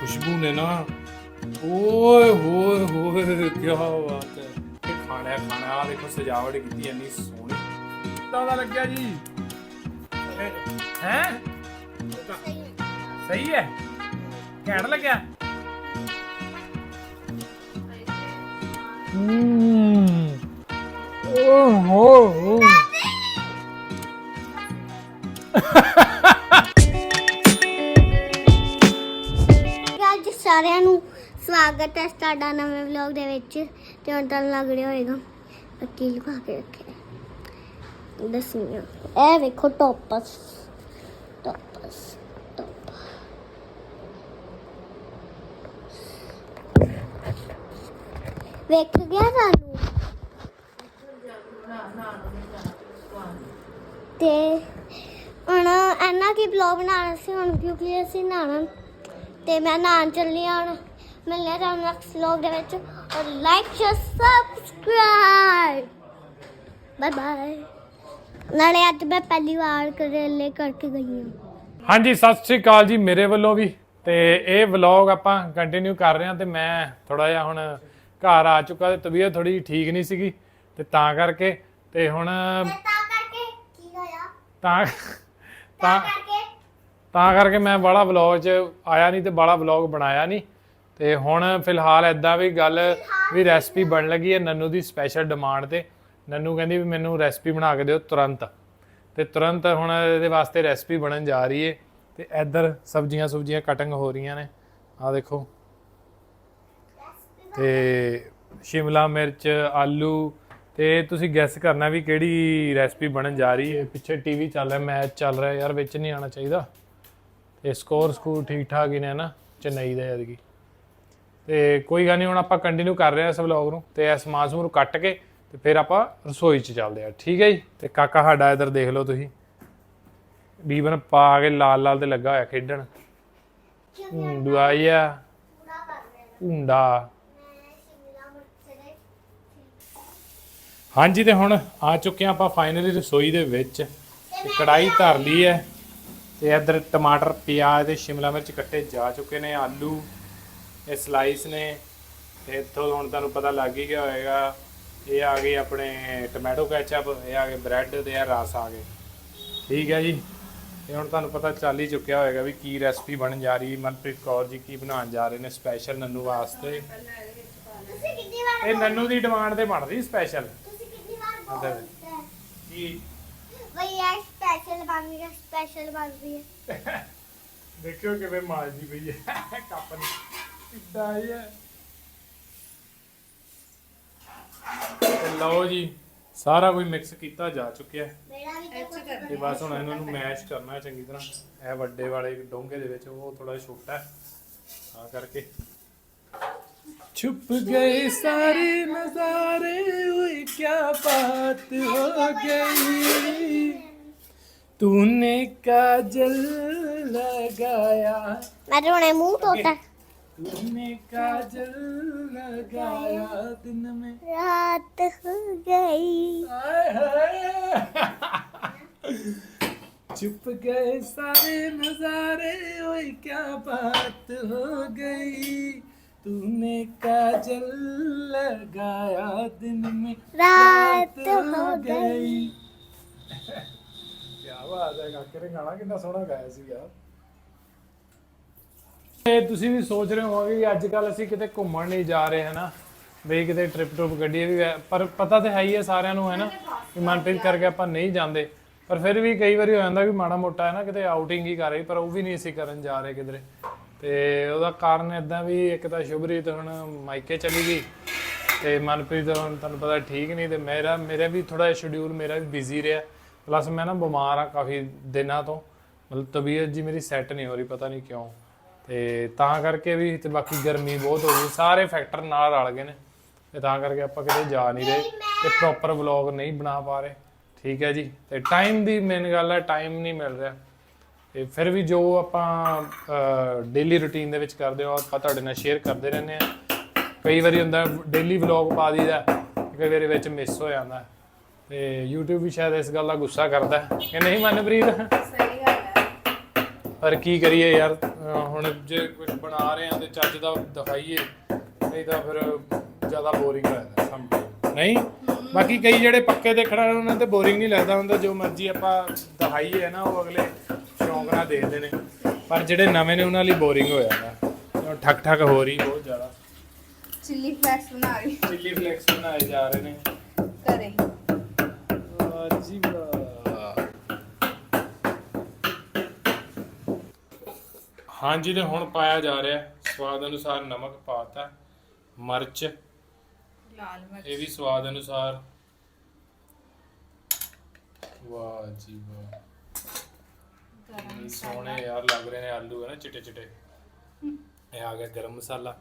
ਖੁਸ਼ਬੂ ਨੇ ਨਾ ਓਏ ਹੋਏ ਹੋਏ ਕੀ ਬਾਤ ਹੈ ਇਹ ਖਾਣਾ ਹੈ, ਖਾਣਾ ਆ ਦੇਖੋ ਸਜਾਵਟ ਕੀਤੀ ਇੰਨੀ ਸੋਹਣੀ ਕਿੱਦਾਂ ਦਾ ਲੱਗਿਆ ਜੀ ਹੈ ਸਹੀ ਹੈ ਘੈਂਟ ਲੱਗਿਆ ਹੂੰ ਓ ਹੋ ਹੋ ਸਾਰਿਆਂ ਨੂੰ ਸਵਾਗਤ ਹੈ ਸਾਡਾ ਨਵੇਂ ਵਲੌਗ ਦੇ ਵਿੱਚ। ਤੇ ਹੁਣ ਤੁਹਾਨੂੰ ਲੱਗ ਰਿਹਾ ਹੋਏਗਾ ਕੀ ਲੁਕਾ ਕੇ ਰੱਖਿਆ ਦੱਸੂਗਾ ਇਹ ਵੇਖੋ ਟੋਪਸ ਟੋਪਸ ਟੋਪ ਵੇਖ ਗਿਆ ਸਾਨੂੰ ਤੇ ਹੁਣ ਐਨਾ ਕੀ ਵਲੌਗ ਬਣਾਉਣਾ ਸੀ? ਹੁਣ ਕਿਉਂਕਿ ਅਸੀਂ ਨਹਾਉਣਾ? ਤੇ ਮੈਂ ਨਹਾਉਣ ਚੱਲੀ ਹਾਂ ਹੁਣ। ਮਿਲਦੇ ਹਾਂ ਤੁਹਾਨੂੰ ਨੈਕਸਟ ਵਲੌਗ ਦੇ ਵਿੱਚ। ਔਰ like share subscribe bye bye ਨਾਲੇ ਅੱਜ ਮੈਂ ਪਹਿਲੀ ਵਾਰ ਕਰੇਲੇ ਕਰਕੇ ਗਈ ਹਾਂ। ਹਾਂਜੀ ਸਤਿ ਸ੍ਰੀ ਅਕਾਲ ਜੀ ਮੇਰੇ ਵੱਲੋਂ ਵੀ। ਤੇ ਇਹ ਵਲੌਗ ਆਪਾਂ ਕੰਟੀਨਿਊ ਕਰ ਰਹੇ ਹਾਂ ਤੇ ਮੈਂ ਥੋੜਾ ਜਿਹਾ ਹੁਣ ਘਰ ਆ ਚੁੱਕਾ ਤੇ ਤਬੀਅਤ ਥੋੜੀ ਠੀਕ ਨਹੀਂ ਸੀਗੀ। ਤੇ ਤਾਂ ਕਰਕੇ ਤੇ ਹੁਣ ਤਾਂ ਕਰਕੇ ਕੀ ਹੋਇਆ? ਤਾਂ ਤਾਂ ਕਰਕੇ ਤਾਂ ਕਰਕੇ ਮੈਂ ਬੜਾ ਵਲੌਗ 'ਚ ਆਇਆ ਨਹੀਂ ਤੇ ਬੜਾ ਵਲੌਗ ਬਣਾਇਆ ਨਹੀਂ। ਤੇ ਹੁਣ ਫਿਲਹਾਲ ਐਦਾਂ ਵੀ ਗੱਲ ਵੀ ਰੈਸਪੀ ਬਣ ਲੱਗੀ ਹੈ ਨੰਨੂ ਦੀ ਸਪੈਸ਼ਲ ਡਿਮਾਂਡ ਤੇ। ਨੰਨੂ ਕਹਿੰਦੀ ਵੀ ਮੈਨੂੰ ਰੈਸਪੀ ਬਣਾ ਕੇ ਦਿਓ ਤੁਰੰਤ। ਤੇ ਤੁਰੰਤ ਹੁਣ ਇਹਦੇ ਵਾਸਤੇ ਰੈਸਪੀ ਬਣਨ ਜਾ ਰਹੀ ਏ ਤੇ ਇੱਧਰ ਸਬਜ਼ੀਆਂ ਸੁਬਜ਼ੀਆਂ ਕਟਿੰਗ ਹੋ ਰਹੀਆਂ ਨੇ। ਆ ਦੇਖੋ। ਤੇ ਸ਼ਿਮਲਾ ਮਿਰਚ, ਆਲੂ ਤੇ ਤੁਸੀਂ ਗੈਸ ਕਰਨਾ ਵੀ ਕਿਹੜੀ ਰੈਸਪੀ ਬਣਨ ਜਾ ਰਹੀ ਹੈ। ਪਿੱਛੇ ਟੀਵੀ ਚੱਲ ਰਿਹਾ ਮੈਚ ਚੱਲ ਰਿਹਾ, ਯਾਰ ਵਿੱਚ ਨਹੀਂ ਆਣਾ ਚਾਹੀਦਾ। ਤੇ ਸਕੋਰ ਸਕੂਰ ਠੀਕ ਠਾਕ ਹੀ ਨੇ ਨਾ ਚੇਨਈ ਦਾ ਐਤਕੀ। ਤੇ ਕੋਈ ਗੱਲ ਨਹੀਂ ਹੁਣ ਆਪਾਂ ਕੰਟੀਨਿਊ ਕਰ ਰਹੇ ਹਾਂ ਇਸ ਵਲੌਗ ਨੂੰ ਤੇ ਇਸ ਮਾਸ ਨੂੰ ਕੱਟ ਕੇ ਤੇ ਫਿਰ ਆਪਾਂ ਰਸੋਈ 'ਚ ਚੱਲਦੇ ਆ ਠੀਕ ਹੈ ਜੀ? ਤੇ ਕਾਕਾ ਸਾਡਾ ਇੱਧਰ ਦੇਖ ਲਓ ਤੁਸੀਂ। ਰੀਬਨ ਪਾ ਕੇ ਲਾਲ ਲਾਲ ਤੇ ਲੱਗਾ ਹੋਇਆ ਖੇਡਣ। ਹੁੰਡੂ ਆਇਆ ਪੂਰਾ ਕਰ ਹਾਂਜੀ ਤੇ ਹੁਣ ਆ ਚੁੱਕੇ ਹਾਂ ਆਪਾਂ ਫਾਈਨਲੀ ਰਸੋਈ ਦੇ ਵਿੱਚ ਤੇ ਕੜਾਈ ਧਰ ਲਈ ਹੈ। ਤੇ ਇੱਧਰ ਟਮਾਟਰ ਪਿਆਜ਼ ਤੇ ਸ਼ਿਮਲਾ ਮਿਰਚ ਕੱਟੇ ਜਾ ਚੁੱਕੇ ਨੇ ਆਲੂ ਇਹ ਸਲਾਈਸ ਨੇ। ਤੇ ਇੱਥੋਂ ਹੁਣ ਤੁਹਾਨੂੰ ਪਤਾ ਲੱਗ ਹੀ ਗਿਆ ਹੋਏਗਾ ਇਹ ਆ ਗਏ ਆਪਣੇ ਟੋਮੈਟੋ ਕੈਚਅਪ ਇਹ ਆ ਗਏ ਬ੍ਰੈਡ ਤੇ ਇਹ ਰਸ ਆ ਗਏ। ਠੀਕ ਹੈ ਜੀ। ਤੇ ਹੁਣ ਤੁਹਾਨੂੰ ਪਤਾ ਚੱਲ ਹੀ ਚੁੱਕਿਆ ਹੋਏਗਾ ਵੀ ਕੀ ਰੈਸਪੀ ਬਣਨ ਜਾ ਰਹੀ ਮਨਪ੍ਰੀਤ ਕੌਰ ਜੀ ਕੀ ਬਣਾਉਣ ਜਾ ਰਹੇ ਨੇ ਸਪੈਸ਼ਲ ਨੰਨੂ ਵਾਸਤੇ। ਇਹ ਨੰਨੂ ਦੀ ਡਿਮਾਂਡ ਤੇ ਬਣ ਰਹੀ ਸਪੈਸ਼ਲ ਤੁਸੀਂ ਕਿੰਨੀ ਵਾਰ ਕੀ ਬਈ ਇਹ ਸਪੈਸ਼ਲ ਬਣ ਰਹੀ ਹੈ ਸਪੈਸ਼ਲ ਬਣ ਰਹੀ ਹੈ ਦੇਖਿਓ ਕਿਵੇਂ ਮਾਰਦੀ ਪਈ ਹੈ ਕੱਪ ਨੂੰ ਕਿੱਦਾਂ ਹੀ ਹੈ ਤੇ ਲਓ ਜੀ ਸਾਰਾ ਕੁਝ ਮਿਕਸ ਕੀਤਾ ਜਾ ਚੁੱਕਿਆ। ਹੈ ਮੇਰਾ ਵੀ ਤੇ ਬਸ ਹੁਣ ਇਹਨਾਂ ਨੂੰ ਮੈਸ਼ ਕਰਨਾ ਹੈ ਚੰਗੀ ਤਰ੍ਹਾਂ। ਇਹ ਵੱਡੇ ਵਾਲੇ ਡੋਂਗੇ ਦੇ ਵਿੱਚ ਉਹ ਥੋੜਾ ਛੋਟਾ ਹੈ। ਤਾਂ ਕਰਕੇ। छुप गई सारे नजारे हुई क्या बात हो गई? तूने काजल लगाया। मैं मुँह तोता तूने काजल लगाया दिन में। रात हो गई। छुप गए सारे नजारे ओए क्या बात हो गई? तूने काजल लगाया दिन में ਰਾਤ ਹੋ ਗਈ ਕੀ ਬਾਤ ਹੈ ਕਾਕੇ ਨੇ ਗਾਣਾ ਕਿੰਨਾ ਸੋਹਣਾ ਗਾਇਆ ਸੀ ਯਾਰ ਤੇ ਤੁਸੀਂ ਵੀ ਸੋਚ ਰਹੇ ਹੋਵੋਗੇ ਕਿ ਅੱਜ ਕੱਲ ਅਸੀਂ ਕਿਤੇ ਘੁੰਮਣ ਨਹੀਂ ਜਾ ਰਹੇ ਹਨਾ ਵੀ ਕਿਤੇ ਟ੍ਰਿਪ ਟ੍ਰਿਪ ਗੱਡੀ ਵੀ ਹੈ। ਪਰ ਪਤਾ ਤੇ ਹੈ ਹੀ ਹੈ ਸਾਰਿਆਂ ਨੂੰ ਹੈ ਨਾ ਕਿ ਮਨਪ੍ਰੀਤ ਕਰਕੇ ਆਪਾਂ ਨਹੀਂ ਜਾਂਦੇ ਪਰ ਫਿਰ ਵੀ ਕਈ ਵਾਰੀ ਹੋ ਜਾਂਦਾ ਵੀ ਮਾੜਾ ਮੋਟਾ ਹੈ ਨਾ ਕਿਤੇ ਆਊਟਿੰਗ ਹੀ ਕਰ ਰਹੀ ਪਰ ਉਹ ਵੀ ਨਹੀਂ ਅਸੀਂ ਕਰਨ ਜਾ ਰਹੇ ਕਿਧਰੇ ਤੇ ਉਹਦਾ ਕਾਰਨ ਇਦਾਂ ਵੀ ਇੱਕ ਤਾਂ ਸ਼ੁਭਰੀਤ ਹੁਣ ਮਾਈਕੇ ਚਲੀ ਗਈ ਤੇ ਮਨਪ੍ਰੀਤ ਹੁਣ ਤੁਹਾਨੂੰ ਪਤਾ ਠੀਕ ਨਹੀਂ ਤੇ ਮੇਰਾ ਮੇਰਾ ਵੀ ਥੋੜਾ ਸ਼ਡਿਊਲ ਮੇਰਾ ਵੀ ਬਿਜ਼ੀ ਰਿਹਾ। ਪਲੱਸ ਮੈਂ ਨਾ ਬਿਮਾਰ ਆ ਕਾਫੀ ਦਿਨਾਂ ਤੋਂ। ਮਤਲਬ ਤਬੀਅਤ ਜੀ ਮੇਰੀ ਸੈੱਟ ਨਹੀਂ ਹੋ ਰਹੀ, ਪਤਾ ਨਹੀਂ ਕਿਉਂ। ਤੇ ਤਾਂ ਕਰਕੇ ਵੀ ਤੇ ਬਾਕੀ ਗਰਮੀ ਬਹੁਤ ਹੋ ਗਈ। ਸਾਰੇ ਫੈਕਟਰ ਨਾਲ ਰਲ ਗਏ ਨੇ। ਤੇ ਤਾਂ ਕਰਕੇ ਆਪਾਂ ਕਿਤੇ ਜਾ ਨਹੀਂ ਰਹੇ ਤੇ ਪ੍ਰੋਪਰ ਵਲੌਗ ਨਹੀਂ ਬਣਾ ਪਾ ਰਹੇ। ਠੀਕ ਹੈ ਜੀ। ਤੇ ਟਾਈਮ ਦੀ ਮੇਨ ਗੱਲ ਹੈ ਟਾਈਮ ਨਹੀਂ ਮਿਲ ਰਿਹਾ। ਤੇ ਫਿਰ ਵੀ ਜੋ ਆਪਾਂ ਡੇਲੀ ਰੁਟੀਨ ਦੇ ਵਿੱਚ ਕਰਦੇ ਹਾਂ ਉਹ ਆਪਾਂ ਤੁਹਾਡੇ ਨਾਲ ਸ਼ੇਅਰ ਕਰਦੇ ਰਹਿੰਦੇ ਆ ਕਈ ਵਾਰੀ ਹੁੰਦਾ ਡੇਲੀ ਵਲੌਗ ਪਾ ਦਈਦਾ ਕਈ ਵਾਰੀ ਵਿੱਚ ਮਿਸ ਹੋ ਜਾਂਦਾ। ਤੇ YouTube ਵੀ ਸ਼ਾਇਦ ਇਸ ਗੱਲ ਦਾ ਗੁੱਸਾ ਕਰਦਾ ਕਿ ਨਹੀਂ ਮਨਪ੍ਰੀਤ? ਸਹੀ ਗੱਲ ਹੈ। ਪਰ ਕੀ ਕਰੀਏ ਯਾਰ ਹੁਣ ਜੇ ਕੁਝ ਬਣਾ ਰਹੇ ਆ ਤੇ ਚੱਜ ਦਾ ਦਿਖਾਈਏ ਨਹੀਂ ਤਾਂ ਫਿਰ ਜ਼ਿਆਦਾ ਬੋਰਿੰਗ ਹੋ ਜਾਂਦਾ ਸਮਝ ਨਹੀਂ? ਬਾਕੀ ਕਈ ਜਿਹੜੇ ਪੱਕੇ ਖੜਾ ਉਹਨਾਂ ਤੇ ਬੋਰਿੰਗ ਨਹੀਂ ਲੱਗਦਾ ਹੁੰਦਾ। ਜੋ ਮਰਜ਼ੀ ਆਪਾਂ ਦਿਖਾਈਏ ਨਾ ਉਹ ਅਗਲੇ ਨਾਲ ਦੇਖਦੇ ਨੇ। ਪਰ ਜਿਹੜੇ ਨਵੇਂ ਨੇ ਉਹਨਾਂ ਲਈ ਬੋਰਿੰਗ ਹੋ ਜਾਂਦਾ। ਠੱਕ ਠੱਕ ਹੋ ਰਹੀ ਬਹੁਤ ਜ਼ਿਆਦਾ। ਚਿੱਲੀ ਫਲੈਕਸ ਬਣਾ ਰਹੀ। ਚਿੱਲੀ ਫਲੇਕਸ ਬਣਾਏ ਜਾ ਰਹੇ ਨੇ। ਜੀ ਵਾਹ। ਹਾਂਜੀ ਤੇ ਹੁਣ ਪਾਇਆ ਜਾ ਰਿਹਾ। ਸਵਾਦ ਅਨੁਸਾਰ ਨਮਕ ਪਾਤਾ। ਮਿਰਚ। ਲਾਲ ਮਿਰਚ। ਇਹ ਵੀ ਸਵਾਦ ਅਨੁਸਾਰ। ਵਾਹ ਜੀ ਵਾਹ। ਗਰਮ ਸੋਹਣੇ ਯਾਰ ਲੱਗ ਰਹੇ ਨੇ ਆਲੂ ਹੈ ਨਾ ਚਿੱਟੇ ਚਿੱਟੇ। ਇਹ ਆ ਗਿਆ ਗਰਮ ਮਸਾਲਾ।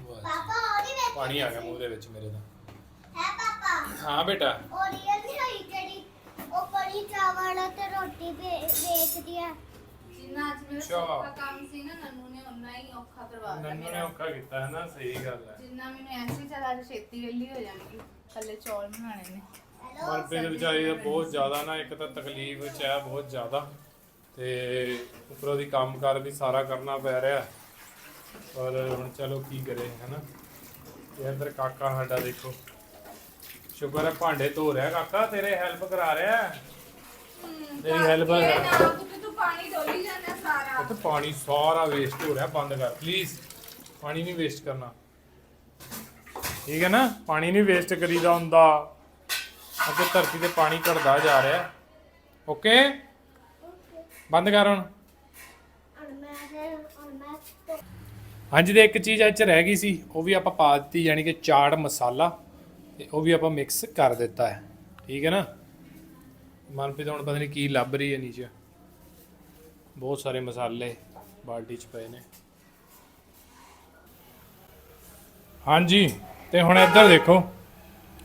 ਵਾਹ ਜੀ। ਪਾਪਾ ਉਹਦੀ ਵਿੱਚ ਪਾਣੀ ਆ ਗਿਆ ਮੂੰਹ ਦੇ ਵਿੱਚ ਮੇਰੇ ਦਾ ਹੈ ਪਾਪਾ? ਹਾਂ ਬੇਟਾ। ਉਹ ਰੀਅਲ ਨਹੀਂ ਹੋਈ ਜਿਹੜੀ ਉਹ ਕੜੀ ਚਾਵਲ ਤੇ ਰੋਟੀ ਵੇ- ਵੇਚਦੀ ਆ? ਜਿੰਨਾ ਅੱਜ ਮੇਰਾ ਅੱਛਾ। ਸੌਖਾ ਕੰਮ ਸੀ ਨਾ ਨੰਨੂ ਨੇ ਉਨਾ ਹੀ ਔਖਾ ਕਰਵਾ ਦਿੱਤਾ। ਨੰਨੂ ਨੇ ਮੇਰਾ। ਔਖਾ ਕੀਤਾ ਹੈ ਨਾ ਸਹੀ ਗੱਲ ਹੈ। ਜਿੰਨਾ ਮੈਨੂੰ ਐਸੀ ਚੱਲ ਅੱਜ ਛੇਤੀ ਵੇਲੀ ਹੋ ਜਾਣਗੀ ਥੱਲੇ ਚੌਲ ਬਣਾਣੇ ਨੇ। ਮਨਪ੍ਰੀਤ ਵਿਚਾਰੀ ਦਾ ਬਹੁਤ ਜ਼ਿਆਦਾ ਨਾ ਇੱਕ ਤਾਂ ਤਕਲੀਫ ਚ ਹੈ ਬਹੁਤ ਜ਼ਿਆਦਾ। ਤੇ ਉੱਪਰੋਂ ਦੀ ਕੰਮਕਾਰ ਵੀ ਸਾਰਾ ਕਰਨਾ ਪੈ ਰਿਹਾ। ਪਰ ਹੁਣ ਚਲੋ ਕੀ ਕਰੇ ਹਨਾ? ਤੇ ਇੱਧਰ ਕਾਕਾ ਸਾਡਾ ਦੇਖੋ। ਸ਼ੁਕਰ ਹੈ ਭਾਂਡੇ ਧੋ ਰਿਹਾ ਕਾਕਾ ਤੇਰੇ ਹੈਲਪ ਕਰਾ ਰਿਹਾ। ਤੇਰੀ ਹੈਲਪ ਇਹ ਨਾ ਤੂੰ ਤੂੰ ਪਾਣੀ ਡੋਲੀ ਜਾਂਦਾ ਸਾਰਾ। ਉੱਥੇ ਪਾਣੀ ਸਾਰਾ ਵੇਸਟ ਹੋ ਰਿਹਾ ਬੰਦ ਕਰ। ਪਲੀਜ਼ ਪਾਣੀ ਨਹੀਂ ਵੇਸਟ ਕਰਨਾ। ਠੀਕ ਹੈ ਨਾ? ਪਾਣੀ ਨਹੀਂ ਵੇਸਟ ਕਰੀਦਾ ਹੁੰਦਾ। ਅੱਗੇ ਧਰਤੀ ਤੇ ਪਾਣੀ ਘਟਦਾ ਜਾ ਰਿਹਾ। ਓਕੇ? ਬੰਦ ਕਰ ਹੁਣ। ਹਾਂਜੀ ਤੇ ਇੱਕ ਚੀਜ਼ ਅੱਜ ਰਹਿ ਗਈ ਸੀ, ਉਹ ਵੀ ਆਪਾਂ ਪਾ ਦਿੱਤੀ, ਯਾਨੀ ਕਿ ਚਾਟ ਮਸਾਲਾ, ਤੇ ਉਹ ਵੀ ਆਪਾਂ ਮਿਕਸ ਕਰ ਦਿੱਤਾ ਹੈ। ਠੀਕ ਹੈ ਨਾ? ਮਨਪ੍ਰੀਤ ਹੁਣ ਪਤਾ ਨਹੀਂ ਕੀ ਲੱਭ ਰਹੀ ਹੈ ਨੀਚੇ। ਬਹੁਤ ਸਾਰੇ ਮਸਾਲੇ ਬਾਲਟੀ 'ਚ ਪਏ ਨੇ। ਹਾਂਜੀ, ਤੇ ਹੁਣ ਇੱਧਰ ਦੇਖੋ।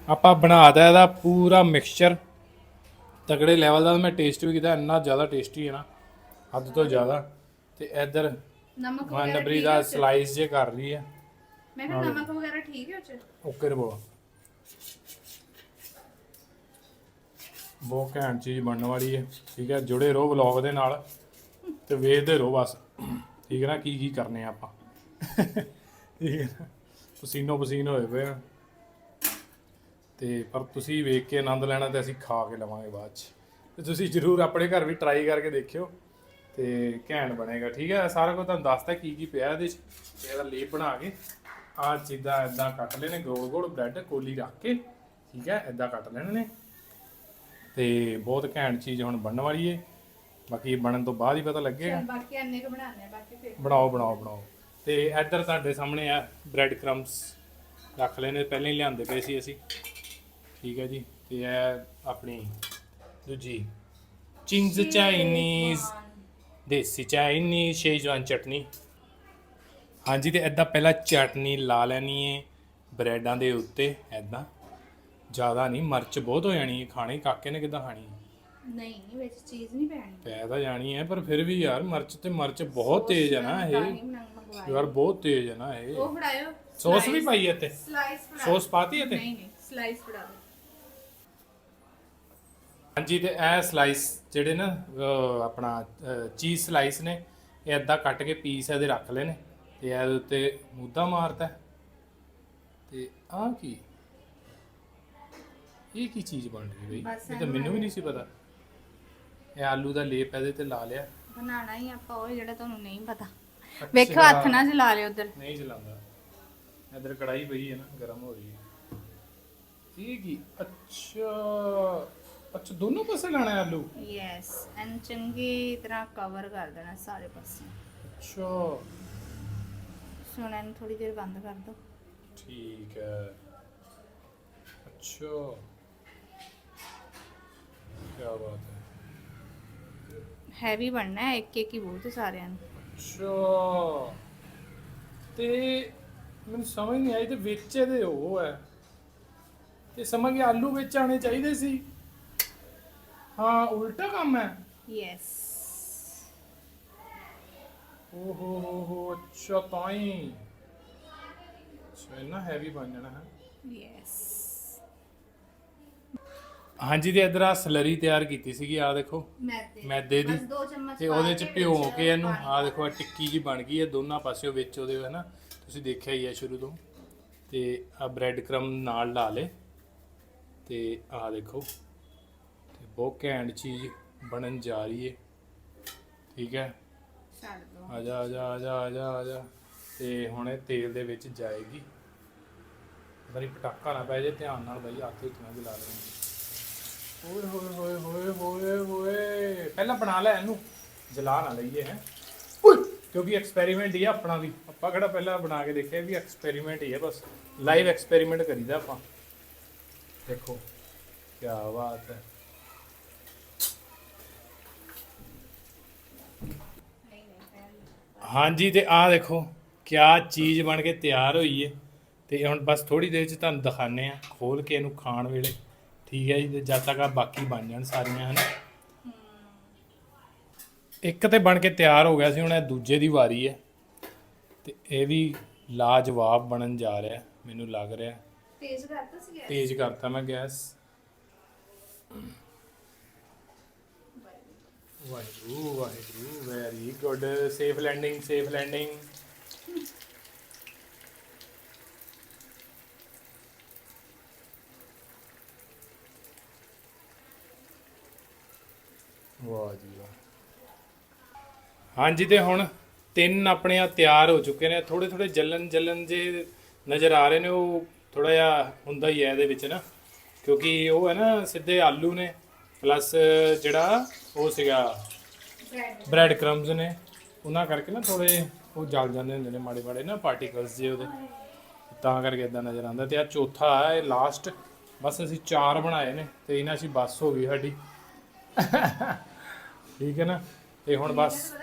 ਆਪਾਂ ਬਣਾਦਾ ਇਹਦਾ ਪੂਰਾ ਮਿਕਸਚਰ ਤਗੜੇ ਲੈਵਲ ਦਾ ਮੈਂ ਟੇਸਟ ਵੀ ਕੀਤਾ ਇੰਨਾ ਜ਼ਿਆਦਾ ਟੇਸਟੀ ਹੈ ਨਾ ਹੱਦ ਤੋਂ ਜ਼ਿਆਦਾ। ਤੇ ਇੱਧਰ ਨਮਕ ਵਗੈਰਾ ਮਨਬਰੀ ਦਾ? ਸਲਾਈਸ ਜੇ ਕਰ ਰਹੀ ਹੈ। ਮੈਂ ਕਿਹਾ ਨਮਕ ਵਗੈਰਾ ਠੀਕ ਹੈ ਉਹ ਚ ਓਕੇ ਰਿਪੋਰਟ ਬਹੁਤ। ਘੈਂਟ ਚੀਜ਼ ਬਣਨ ਵਾਲੀ ਹੈ। ਠੀਕ ਹੈ ਜੁੜੇ ਰਹੋ ਵਲੌਗ ਦੇ ਨਾਲ ਤੇ ਵੇਖਦੇ ਰਹੋ ਬਸ। ਠੀਕ ਹੈ ਨਾ ਕੀ ਕੀ ਕਰਨੇ ਆ ਆਪਾਂ। ਠੀਕ ਹੈ ਨਾ ਪਸੀਨੋ ਪਸੀਨ ਹੋਏ ਪਏ ਆ। ਤੇ ਪਰ ਤੁਸੀਂ ਵੇਖ ਕੇ ਆਨੰਦ ਲੈਣਾ ਤੇ ਅਸੀਂ ਖਾ ਕੇ ਲਵਾਂਗੇ ਬਾਅਦ ਚ। ਤੇ ਤੁਸੀਂ ਜਰੂਰ ਆਪਣੇ ਘਰ ਵੀ ਟਰਾਈ ਕਰਕੇ ਦੇਖਿਓ ਤੇ ਘੈਂਟ ਬਣੇਗਾ ਠੀਕ ਹੈ? ਸਾਰਾ ਕੁਝ ਤੁਹਾਨੂੰ ਦੱਸਤਾ ਕੀ ਕੀ ਪਿਆ ਇਹਦੇ ਚ। ਤੇ ਇਹਦਾ ਲੇਪ ਬਣਾ ਕੇ ਆਹ ਚੀਜ਼ਾਂ ਇਦਾਂ ਕੱਟ ਲੈਣੇ ਗੋਲ ਗੋਲ ਬ੍ਰੈਡ ਕੋਲੀ ਰੱਖ ਕੇ ਠੀਕ ਹੈ? ਇਦਾਂ ਕੱਟ ਲੈਣੇ ਨੇ। ਤੇ ਬਹੁਤ ਘੈਂਟ ਚੀਜ਼ ਹੁਣ ਬਣਨ ਵਾਲੀ ਏ। ਬਾਕੀ ਬਣਨ ਤੋਂ ਬਾਅਦ ਹੀ ਪਤਾ ਲੱਗੇਗਾ। ਬਾਕੀ ਅੰਨੇ ਕੁ ਬਣਾਉਣੇ ਆ ਬਾਕੀ ਫਿਰ। ਬਣਾਓ ਬਣਾਓ ਬਣਾਓ। ਤੇ ਇੱਧਰ ਤੁਹਾਡੇ ਸਾਹਮਣੇ ਆ ਬ੍ਰੈਡ ਕ੍ਰੰਬਸ ਰੱਖ ਲੈਣੇ ਪਹਿਲਾਂ ਹੀ ਲਿਆਂਦੇ ਪਏ ਸੀ ਅਸੀਂ। ਠੀਕ ਹੈ ਜੀ ਤੇ ਇਹ ਆਪਣੀ ਦੂਜੀ ਚਿੰਗਜ਼ ਚਾਈਨੀਜ਼ ਦੇਸੀ ਚਾਈਨੀਜ਼ ਸ਼ੇਜਵਾਨ ਚਟਨੀ। ਹਾਂਜੀ ਤੇ ਐਦਾਂ ਪਹਿਲਾਂ ਚਟਨੀ ਲਾ ਲੈਣੀ ਏ ਬ੍ਰੈਡਾਂ ਦੇ ਉੱਤੇ ਐਦਾਂ ਜ਼ਿਆਦਾ ਨਹੀਂ ਮਿਰਚ ਬਹੁਤ ਹੋ ਜਾਣੀ ਹੈ ਖਾਣੀ ਕਾਕੇ ਨੇ ਕਿਦਾਂ ਖਾਣੀ ਹੈ ਨਹੀਂ ਵਿੱਚ ਚੀਜ਼ ਨਹੀਂ ਪੈਣੀ। ਪੈ ਤਾਂ ਜਾਣੀ ਹੈ ਪਰ ਫਿਰ ਵੀ ਯਾਰ ਮਿਰਚ ਤੇ ਮਿਰਚ ਬਹੁਤ ਤੇਜ਼ ਹੈ ਨਾ ਇਹ। ਹੀ ਯਾਰ ਬਹੁਤ ਤੇਜ਼ ਹੈ ਨਾ ਇਹ। ਉਹ ਫੜਾਇਓ। ਸੌਸ ਵੀ ਪਾਈ ਹੈ ਤੇ ਸਲਾਈਸ ਫੜਾ ਸੌਸ ਪਾਤੀ ਹੈ ਤੇ ਨਹੀਂ ਨਹੀਂ ਸਲਾਈਸ ਫੜਾ ਦਿਓ। ਹਾਂਜੀ ਤੇ ਇਹ ਸਲਾਈਸ ਜਿਹੜੇ ਨਾ ਅਹ ਆਪਣਾ ਚੀਜ਼ ਸਲਾਈਸ ਨੇ ਇਹ ਅੱਧਾ ਕੱਟ ਕੇ ਪੀਸ ਇਹਦੇ ਰੱਖ ਲਏ ਨੇ ਤੇ ਇਹਦੇ ਉੱਤੇ ਮੁੱਦਾ ਮਾਰਤਾ ਹੈ। ਤੇ ਆਹ ਕੀ? ਇਹ ਕੀ ਚੀਜ਼ ਬਣ ਰਹੀ ਬਈ? ਬਸ ਇਹ ਤਾਂ ਮੈਨੂੰ ਵੀ ਨਹੀਂ ਸੀ ਪਤਾ। ਇਹ ਆਲੂ ਦਾ ਲੇਪ ਇਹਦੇ ਤੇ ਲਾ ਲਿਆ। ਬਣਾਣਾ ਹੀ ਆਪਾਂ ਉਹ ਜਿਹੜਾ ਤੁਹਾਨੂੰ ਨਹੀਂ ਪਤਾ। ਵੇਖੋ ਹੱਥ ਨਾ ਜਲਾ ਲਿਓ ਉਧਰ। ਨਹੀਂ ਚਲਾਉਂਦਾ ਇਧਰ ਕੜਾਈ ਪਈ ਹੈ ਨਾ ਗਰਮ ਹੋ ਰਹੀ ਹੈ। ਇਹ ਕੀ? ਅੱਛਾ। ਅੱਛਾ ਦੋਨੋਂ ਪਾਸੇ ਲਾਣਾ ਹੈ ਆਲੂ? ਯੈਸ ਐਨ ਚੰਗੀ ਤਰ੍ਹਾਂ ਕਵਰ ਕਰ ਦੇਣਾ ਸਾਰੇ ਪਾਸੇ। ਅੱਛਾ। ਸੁਣਨ ਨੂੰ ਥੋੜੀ ਦੇਰ ਬੰਦ ਕਰ ਦਿਓ। ਠੀਕ ਹੈ। ਅੱਛਾ। ਕੀ ਬਾਤ ਹੈ। ਹੈਵੀ ਬਣਨਾ ਹੈ ਇੱਕ ਇੱਕ ਹੀ ਬਹੁਤ ਸਾਰਿਆਂ ਨੂੰ। ਅੱਛਾ। ਤੇ ਮੈਨੂੰ ਸਮਝ ਨਹੀਂ ਆਈ ਤੇ ਵਿੱਚ ਇਹਦੇ ਉਹ ਹੈ। ਤੇ ਸਮਝ ਗਿਆ ਆਲੂ ਵਿੱਚ ਆਣੇ ਚਾਹੀਦੇ ਸੀ। ਹਾਂ ਉਲਟਾ ਕੰਮ ਹੈ? ਯੈਸ ਓ ਹੋ ਹੋ ਹੋ ਅੱਛਾ ਤਾਂ ਹੀ। ਅੱਛਾ ਇੰਨਾ ਹੈਵੀ ਬਣ ਜਾਣਾ ਹੈ? ਯੈਸ ਹਾਂਜੀ ਤੇ ਇਧਰ ਆ ਸਲਰੀ ਤਿਆਰ ਕੀਤੀ ਸੀਗੀ ਆ ਦੇਖੋ। ਮੈਦੇ। ਮੈਦੇ ਦੀ ਬਸ ਦੋ ਚਮਚ ਤੇ ਉਹਦੇ ਚ ਭਿਓ ਕੇ ਇਹਨੂੰ। ਆ ਦੇਖੋ ਆ ਟਿੱਕੀ ਜੀ ਬਣ ਗਈ ਹੈ ਦੋਨਾਂ ਪਾਸਿਓਂ ਵਿੱਚ ਉਹਦੇ ਹੈ ਨਾ ਤੁਸੀਂ ਦੇਖਿਆ ਹੀ ਹੈ ਸ਼ੁਰੂ ਤੋਂ। ਤੇ ਆ ਬ੍ਰੈਡ ਕ੍ਰਮ ਨਾਲ ਲਾ ਲੇ ਤੇ ਆ ਦੇਖੋ ਬਹੁਤ ਘੈਂਟ ਚੀਜ਼ ਬਣਨ ਜਾ ਰਹੀ ਹੈ ਠੀਕ ਹੈ? ਛੱਡ ਦੋ। ਆ ਜਾ ਆ ਜਾ ਆ ਜਾ ਆ ਜਾ ਆ ਜਾ। ਤੇ ਹੁਣ ਇਹ ਤੇਲ ਦੇ ਵਿੱਚ ਜਾਏਗੀ। ਬੜੀ ਪਟਾਕਾ ਨਾ ਪੈ ਜੇ ਧਿਆਨ ਨਾਲ ਬਈ ਹੱਥ ਵਿੱਚ ਨਾ ਜਲਾ ਲੈਣਾ ਓਏ ਹੋਏ ਹੋਏ ਹੋਏ ਹੋਏ ਹੋਏ। ਪਹਿਲਾਂ ਬਣਾ ਲੈ ਇਹਨੂੰ। ਜਲਾ ਨਾ ਲਈਏ ਹੈ। ਕਿਉਂਕਿ ਐਕਸਪੈਰੀਮੈਂਟ ਹੀ ਆ ਆਪਣਾ ਵੀ। ਆਪਾਂ ਕਿਹੜਾ ਪਹਿਲਾਂ ਬਣਾ ਕੇ ਦੇਖਿਆ ਵੀ ਐਕਸਪੈਰੀਮੈਂਟ ਹੀ ਹੈ ਬਸ। ਲਾਈਵ ਐਕਸਪੈਰੀਮੈਂਟ ਕਰੀਦਾ ਆਪਾਂ। ਦੇਖੋ ਕੀ ਬਾਤ ਹੈ। ਹਾਂਜੀ ਤੇ ਆਹ ਦੇਖੋ ਕਿਆ ਚੀਜ਼ ਬਣ ਕੇ ਤਿਆਰ ਹੋਈ ਹੈ ਤੇ ਹੁਣ ਬਸ ਥੋੜੀ ਦੇਰ ਚ ਤੁਹਾਨੂੰ ਦਿਖਾਣੇ ਆ ਖੋਲ ਕੇ ਇਹਨੂੰ ਖਾਣ ਵੇਲੇ। ਠੀਕ ਹੈ ਜੀ ਤੇ ਜਦ ਤੱਕ ਆ ਬਾਕੀ ਬਣ ਜਾਣ ਸਾਰੀਆਂ ਹਨ? ਇੱਕ ਤੇ ਬਣ ਕੇ ਤਿਆਰ ਹੋ ਗਿਆ ਸੀ ਹੁਣ ਇਹ ਦੂਜੇ ਦੀ ਵਾਰੀ ਹੈ ਤੇ ਇਹ ਵੀ ਲਾਜਵਾਬ ਬਣਨ ਜਾ ਰਿਹਾ ਮੈਨੂੰ ਲੱਗ ਰਿਹਾ। ਤੇਜ਼ ਕਰਤਾ ਸੀ ਗੈਸ? ਤੇਜ਼ ਕਰਤਾ ਮੈਂ gas. Waheguru Waheguru. Good safe landing safe landing ਵਾਹ ਜੀ ਵਾਹ। ਹਾਂਜੀ, ਤੇ ਹੁਣ ਤਿੰਨ ਆਪਣੇ ਆ ਤਿਆਰ ਹੋ ਚੁੱਕੇ ਨੇ। ਥੋੜੇ ਥੋੜੇ ਜਲਨ ਜਲਨ ਜੇ ਨਜ਼ਰ ਆ ਰਹੇ ਨੇ, ਉਹ ਥੋੜਾ ਜਿਹਾ ਹੁੰਦਾ ਹੀ ਹੈ ਇਹਦੇ ਵਿੱਚ ਨਾ। ਕਿਉਂਕਿ ਉਹ ਹੈ ਨਾ, ਸਿੱਧੇ ਆਲੂ ਨੇ ਪਲੱਸ ਜਿਹੜਾ ਉਹ ਸੀਗਾ ਬ੍ਰੈਡ ਬ੍ਰੈਡ ਕ੍ਰਮਸ ਨੇ। ਉਹਨਾਂ ਕਰਕੇ ਨਾ ਥੋੜੇ ਉਹ ਜਲ ਜਾਂਦੇ ਹੁੰਦੇ ਨੇ ਮਾੜੇ ਮਾੜੇ ਨਾ ਪਾਰਟੀਕਲਸ ਜੇ ਉਹਦੇ। ਤਾਂ ਕਰਕੇ ਇਦਾਂ ਨਜ਼ਰ ਆਉਂਦਾ ਤੇ ਆ ਚੌਥਾ ਹੈ ਇਹ ਲਾਸਟ ਬਸ ਅਸੀਂ ਚਾਰ ਬਣਾਏ ਨੇ ਤੇ ਇਹਨਾਂ 'ਚ ਹੀ ਬਸ ਹੋ ਗਈ ਸਾਡੀ। ਠੀਕ ਹੈ ਨਾ? ਤੇ ਹੁਣ ਬਸ,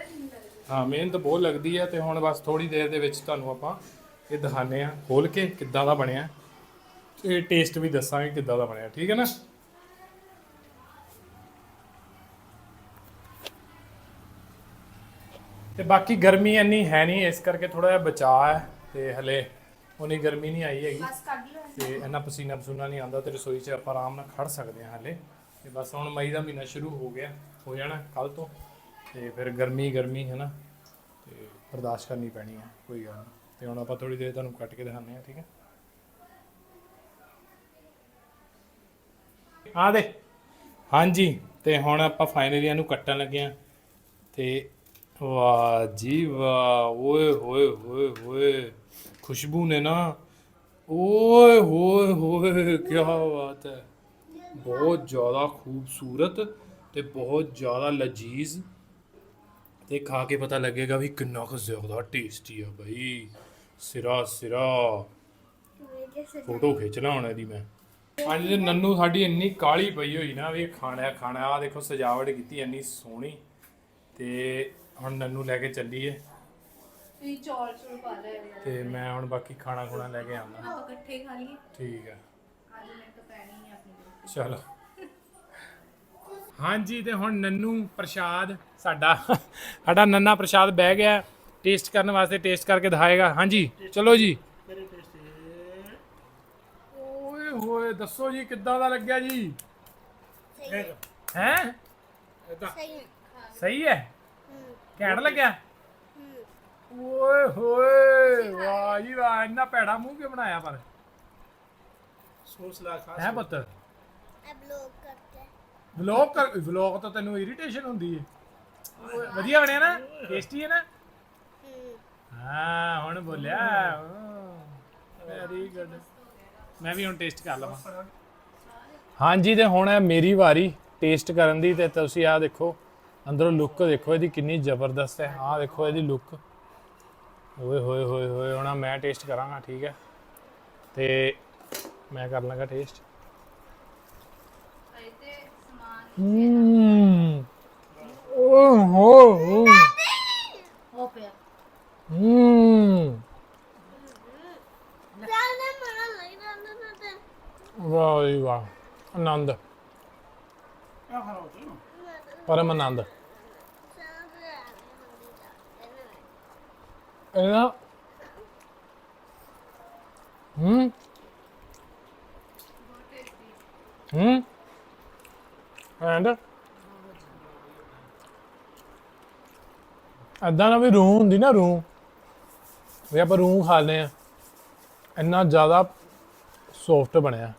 ਹਾਂ, ਮਿਹਨਤ ਬਹੁਤ ਲੱਗਦੀ ਹੈ ਤੇ ਹੁਣ ਬਸ ਥੋੜੀ ਦੇਰ ਦੇ ਵਿੱਚ ਤੁਹਾਨੂੰ ਆਪਾਂ ਇਹ ਦਿਖਾਣੇ ਆ ਖੋਲ ਕੇ ਕਿੱਦਾਂ ਦਾ ਬਣਿਆ। ਇਹ ਟੇਸਟ ਵੀ ਦੱਸਾਂਗੇ ਕਿੱਦਾਂ ਦਾ ਬਣਿਆ, ਠੀਕ ਹੈ ਨਾ? ਤੇ ਬਾਕੀ ਗਰਮੀ ਇੰਨੀ ਹੈ ਨਹੀਂ ਇਸ ਕਰਕੇ ਥੋੜਾ ਜਿਹਾ ਬਚਾਅ ਹੈ ਤੇ ਹਲੇ ਉਨੀ ਗਰਮੀ ਨਹੀਂ ਆਈ ਹੈਗੀ। ਬਸ ਕੱਢ ਲਓ ਤੇ ਇੰਨਾ ਪਸੀਨਾ ਪਸੂਨਾ ਨਹੀਂ ਆਉਂਦਾ ਤੇ ਰਸੋਈ 'ਚ ਆਪਾਂ ਆਰਾਮ ਨਾਲ ਖੜ ਸਕਦੇ ਹਾਂ ਹਲੇ। ਤੇ ਬਸ ਹੁਣ ਮਈ ਦਾ ਮਹੀਨਾ ਸ਼ੁਰੂ ਹੋ ਗਿਆ ਹੋ ਜਾਣਾ ਕੱਲ ਤੋਂ। ਤੇ ਫਿਰ ਗਰਮੀ ਗਰਮੀ ਹੈ ਨਾ ਤੇ ਬਰਦਾਸ਼ਤ ਕਰਨੀ ਪੈਣੀ ਹੈ ਕੋਈ ਗੱਲ ਨਹੀਂ। ਤੇ ਹੁਣ ਆਪਾਂ ਥੋੜੀ ਦੇਰ ਤੁਹਾਨੂੰ ਕੱਟ ਕੇ ਦਿਖਾਉਂਦੇ ਹਾਂ ਠੀਕ ਹੈ? ਆ ਦੇ ਹਾਂਜੀ ਤੇ ਹੁਣ ਆਪਾਂ ਫਾਈਨਲੀ ਇਹਨੂੰ ਕੱਟਣ ਲੱਗੇ ਆ ਤੇ ਵਾਹ ਜੀ ਵਾਹ, ਓਏ, ਹੋਏ ਹੋਏ ਹੋਏ। ਖੁਸ਼ਬੂ ਨੇ ਨਾ, ਓਏ, ਹੋਏ ਹੋਏ ਕੀ ਬਾਤ ਹੈ। ਬਹੁਤ ਜ਼ਿਆਦਾ ਖੂਬਸੂਰਤ ਤੇ ਬਹੁਤ ਜ਼ਿਆਦਾ ਲਜੀਜ਼ ਤੇ ਖਾ ਕੇ ਪਤਾ ਲੱਗੇਗਾ ਵੀ ਕਿੰਨਾ ਕੁ ਜ਼ਿਆਦਾ ਟੇਸਟੀ ਆ ਬਈ। ਸਿਰਾ ਸਿਰਾ। ਫੋਟੋ ਖਿੱਚ ਲਾ ਹੁਣ ਇਹਦੀ ਮੈਂ। ਅੱਜ ਦੇ ਨੰਨੂ ਸਾਡੀ ਇੰਨੀ ਕਾਲੀ ਪਈ ਹੋਈ ਨਾ ਵੀ ਖਾਣਾ ਖਾਣਾ ਆ ਦੇਖੋ ਸਜਾਵਟ ਕੀਤੀ, ਇੰਨੀ ਸੋਹਣੀ। ਤੇ ਹੁਣ ਨੰਨੂ ਲੈ ਕੇ ਚੱਲੀਏ। ਤੁਸੀਂ ਚੌਲ ਚੂਲ ਪਾ ਲੈ ਤੇ ਮੈਂ ਹੁਣ ਬਾਕੀ ਖਾਣਾ ਖੁਣਾ ਲੈ ਕੇ ਆਉਂਦਾ। ਆਪਾਂ ਇਕੱਠੇ ਹੀ ਖਾ ਲਈਏ। ਠੀਕ ਹੈ ਅੱਜ ਮੈਂ ਤਾਂ ਪੈਣੀ ਹੈ ਆਪਣੀ ਰੋਟੀ। ਚਲੋ। ਹਾਂਜੀ ਤੇ ਹੁਣ ਨੰਨੂ ਪ੍ਰਸ਼ਾਦ ਸਾਡਾ ਸਾਡਾ ਨੰਨਾ ਪ੍ਰਸ਼ਾਦ ਬਹਿ ਗਿਆ। ਟੇਸਟ ਕਰਨ ਵਾਸਤੇ ਟੇਸਟ ਕਰਕੇ ਦਿਖਾਏਗਾ। ਹਾਂਜੀ ਚਲੋ ਜੀ। ਓਏ ਹੋਏ ਦੱਸੋ ਜੀ ਕਿੱਦਾਂ ਦਾ ਲੱਗਿਆ ਜੀ? ਹੈ? ਸਹੀ ਹੈ। ਸਹੀ ਹੈ? ਘੈਂਟ ਲੱਗਿਆ? ਓਏ ਹੋਏ ਵਾਹ ਜੀ ਵਾਹ ਇੰਨਾ ਭੈੜਾ ਮੂੰਹ ਕਿਉਂ ਬਣਾਇਆ ਪਰ? ਸੋਸ ਲਾ ਖਾ ਹੈ ਪੁੱਤ? ਇਹ ਬਲੌਗ ਕਰਤੇ ਵਲੌਗ ਕਰ ਵਲੌਗ ਤਾਂ ਤੈਨੂੰ ਇਰੀਟੇਸ਼ਨ ਹੁੰਦੀ ਹੈ ਓਏ, ਵਧੀਆ ਬਣਿਆ ਨਾ? ਟੇਸਟੀ ਹੈ ਨਾ? ਹਾਂ। ਹੁਣ ਬੋਲਿਆ। ਵੈਰੀ ਗੁੱਡ ਮੈਂ ਵੀ ਹੁਣ ਟੇਸਟ ਕਰ ਲਵਾਂ। ਹਾਂਜੀ ਤੇ ਹੁਣ ਹੈ ਮੇਰੀ ਵਾਰੀ ਟੇਸਟ ਕਰਨ ਦੀ ਤੇ ਤੁਸੀਂ ਆਹ ਦੇਖੋ। ਅੰਦਰੋਂ ਲੁੱਕ ਦੇਖੋ ਇਹਦੀ ਕਿੰਨੀ ਜ਼ਬਰਦਸਤ ਹੈ। ਆਹ ਦੇਖੋ ਇਹਦੀ ਲੁੱਕ ਓਏ ਹੋਏ ਹੋਏ ਹੋਏ ਹੁਣ ਆਹ ਮੈਂ ਟੇਸਟ ਕਰਾਂਗਾ ਠੀਕ ਹੈ। ਤੇ ਮੈਂ ਕਰ ਲਾਂਗਾ ਟੇਸਟ ਸਮਾਨ ਹੂੰ। ਹੋ ਹੋ। ਹੋ ਪਿਆ। ਹੂੰ। ਵਾਹ ਜੀ ਵਾਹ। ਆਨੰਦ। ਆ ਖਾ ਲਓ ਤੂੰ ਪਰਮ ਆਨੰਦ ਸਾਹ ਇਹਦਾ ਹੂੰ ਹੂੰ ਐਂਡ ਐਦਾਂ ਨਾ ਵੀ ਰੂਹ ਹੁੰਦੀ ਨਾ ਰੂਹ ਵੀ ਆਪਾਂ ਰੂਹ ਖਾ ਲਏ ਆ ਇੰਨਾ ਜ਼ਿਆਦਾ ਸੌਫਟ ਬਣਿਆ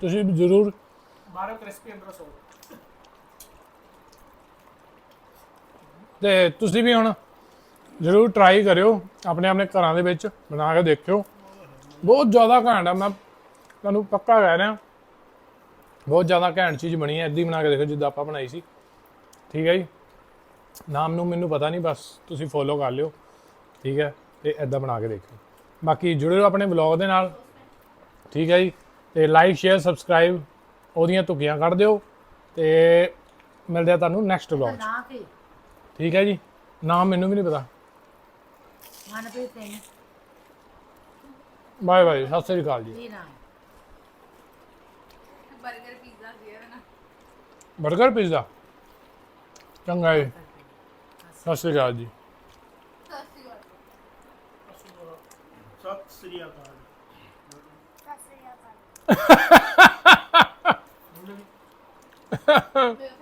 ਤੁਸੀਂ ਵੀ ਜ਼ਰੂਰ ਬਾਹਰੋਂ ਕ੍ਰਿਸਪੀ ਅੰਦਰੋਂ ਸੌਫਟ ਤੇ ਤੁਸੀਂ ਵੀ ਹੁਣ ਜ਼ਰੂਰ ਟਰਾਈ ਕਰਿਓ ਆਪਣੇ ਆਪਣੇ ਘਰਾਂ ਦੇ ਵਿੱਚ ਬਣਾ ਕੇ ਦੇਖਿਓ। ਬਹੁਤ ਜ਼ਿਆਦਾ ਘੈਂਟ ਆ ਮੈਂ ਤੁਹਾਨੂੰ ਪੱਕਾ ਕਹਿ ਰਿਹਾ। ਬਹੁਤ ਜ਼ਿਆਦਾ ਘੈਂਟ ਚੀਜ਼ ਬਣੀ ਹੈ ਹੀ ਬਣਾ ਕੇ ਦੇਖੋ ਜਿੱਦਾਂ ਆਪਾਂ ਬਣਾਈ ਸੀ। ਠੀਕ ਹੈ ਜੀ? ਨਾਮ ਨੂੰ ਮੈਨੂੰ ਪਤਾ ਨਹੀਂ ਬਸ ਤੁਸੀਂ ਫੋਲੋ ਕਰ ਲਿਓ। ਠੀਕ ਹੈ? ਤੇ ਏਦਾਂ ਬਣਾ ਕੇ ਦੇਖਿਓ। ਬਾਕੀ ਜੁੜੇ ਰਹੋ ਆਪਣੇ ਵਲੌਗ ਦੇ ਨਾਲ। ਠੀਕ ਹੈ ਜੀ? ਤੇ ਲਾਈਕ ਸ਼ੇਅਰ ਸਬਸਕ੍ਰਾਈਬ ਉਹਦੀਆਂ ਤੁਕੀਆਂ ਕੱਢ ਦਿਓ ਤੇ ਮਿਲਦੇ ਆ ਤੁਹਾਨੂੰ ਨੈਕਸਟ ਵਲੌਗ 'ਚ। ਨਾ ਕੇ। ਠੀਕ ਹੈ ਜੀ? ਨਾਮ ਮੈਨੂੰ ਵੀ ਨਹੀਂ ਪਤਾ। ਮਨਪ੍ਰੀਤ ਸਿੰਘ। ਬਾਏ ਬਾਏ ਸਤਿ ਸ੍ਰੀ ਅਕਾਲ ਜੀ। ਜੀ ਨਾ। 버ਗਰ ਪੀਜ਼ਾ? ਚੰਗਾ ਜੀ। ਸਤਿ ਸ੍ਰੀ ਅਕਾਲ ਜੀ। ਸਤਿ ਸ੍ਰੀ ਅਕਾਲ। ਮੇਰੇ